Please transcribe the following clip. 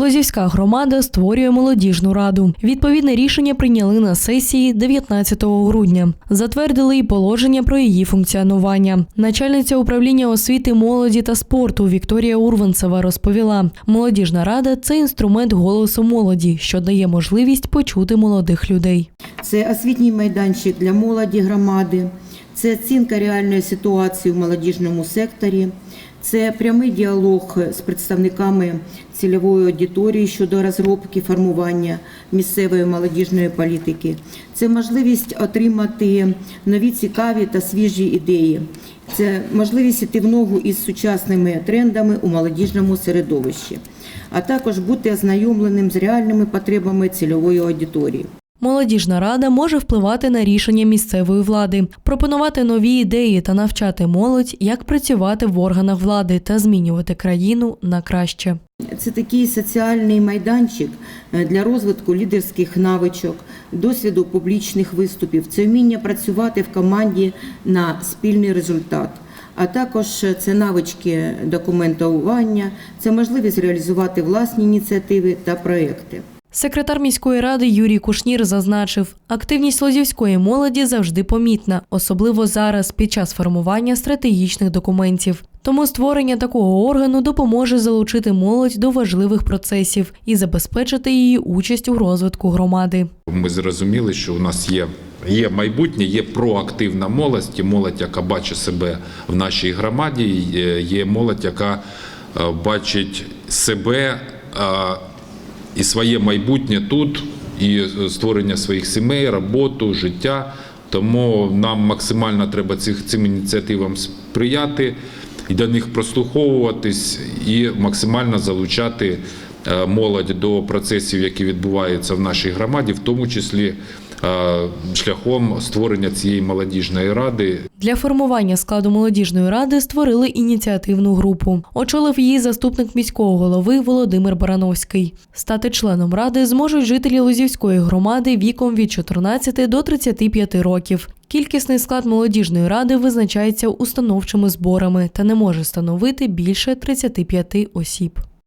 Лозівська громада створює молодіжну раду. Відповідне рішення прийняли на сесії 19 грудня. Затвердили і положення про її функціонування. Начальниця управління освіти, молоді та спорту Вікторія Урванцева розповіла: молодіжна рада це інструмент голосу молоді, що дає можливість почути молодих людей. Це освітній майданчик для молоді громади, це оцінка реальної ситуації в молодіжному секторі, це прямий діалог з представниками цільової аудиторії щодо розробки формування місцевої молодіжної політики. Це можливість отримати нові цікаві та свіжі ідеї. Це можливість іти в ногу із сучасними трендами у молодіжному середовищі, а також бути ознайомленим з реальними потребами цільової аудиторії. Молодіжна рада може впливати на рішення місцевої влади, пропонувати нові ідеї та навчати молодь, як працювати в органах влади та змінювати країну на краще. Це такий соціальний майданчик е, для розвитку лідерських навичок, досвіду публічних виступів, це вміння працювати в команді на спільний результат. А також це навички документування, це можливість реалізувати власні ініціативи та проекти. Секретар міської ради Юрій Кушнір зазначив, активність лозівської молоді завжди помітна, особливо зараз під час формування стратегічних документів. Тому створення такого органу допоможе залучити молодь до важливих процесів і забезпечити її участь у розвитку громади. Ми зрозуміли, що у нас є, є майбутнє, є проактивна молодь, молодь, яка бачить себе в нашій громаді, є- є молодь, яка е, бачить себе е, і своє майбутнє тут, і створення своїх сімей, роботу, життя. Тому нам максимально треба цих, цим ініціативам сприяти і до них прослуховуватись, і максимально залучати е, молодь до процесів, які відбуваються в нашій громаді, в тому числі е, шляхом створення цієї молодіжної ради, Для формування складу молодіжної ради створили ініціативну групу. Очолив її заступник міського голови Володимир Барановський. Стати членом ради зможуть жителі Лозівської громади віком від 14 до 35 років. Кількісний склад молодіжної ради визначається установчими зборами та не може становити більше 35 осіб.